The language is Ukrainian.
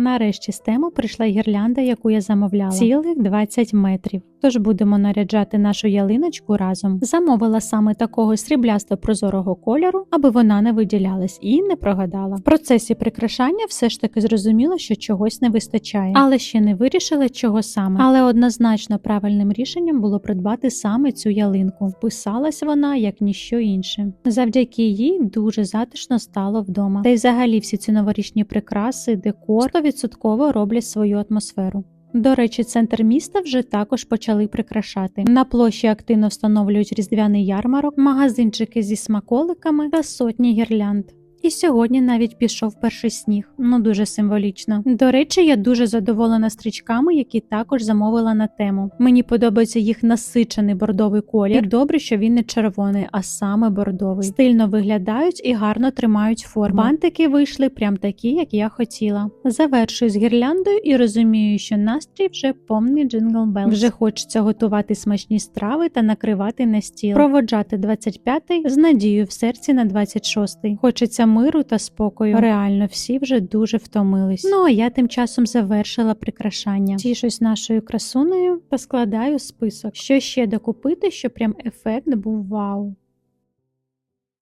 Нарешті з тему прийшла гірлянда, яку я замовляла. Цілих 20 метрів. Тож будемо наряджати нашу ялиночку разом. Замовила саме такого сріблясто прозорого кольору, аби вона не виділялась і не прогадала. В процесі прикрашання все ж таки зрозуміло, що чогось не вистачає, але ще не вирішила, чого саме. Але однозначно правильним рішенням було придбати саме цю ялинку. Вписалась вона як ніщо інше. Завдяки їй дуже затишно стало вдома. Та й взагалі всі ці новорічні прикраси, декор 100% роблять свою атмосферу. До речі, центр міста вже також почали прикрашати. На площі активно встановлюють різдвяний ярмарок, магазинчики зі смаколиками та сотні гірлянд. І сьогодні навіть пішов перший сніг, ну дуже символічно. До речі, я дуже задоволена стрічками, які також замовила на тему. Мені подобається їх насичений бордовий колір. І добре, що він не червоний, а саме бордовий. Стильно виглядають і гарно тримають форму. Бантики вийшли прям такі, як я хотіла. Завершую з гірляндою і розумію, що настрій вже повний джингл бел. Вже хочеться готувати смачні страви та накривати на стіл. Проводжати 25-й з надією в серці на 26-й. Хочеться миру та спокою. Реально, всі вже дуже втомились. Ну а я тим часом завершила прикрашання. Тішусь нашою красунею та складаю список. Що ще докупити, щоб прям ефект був вау.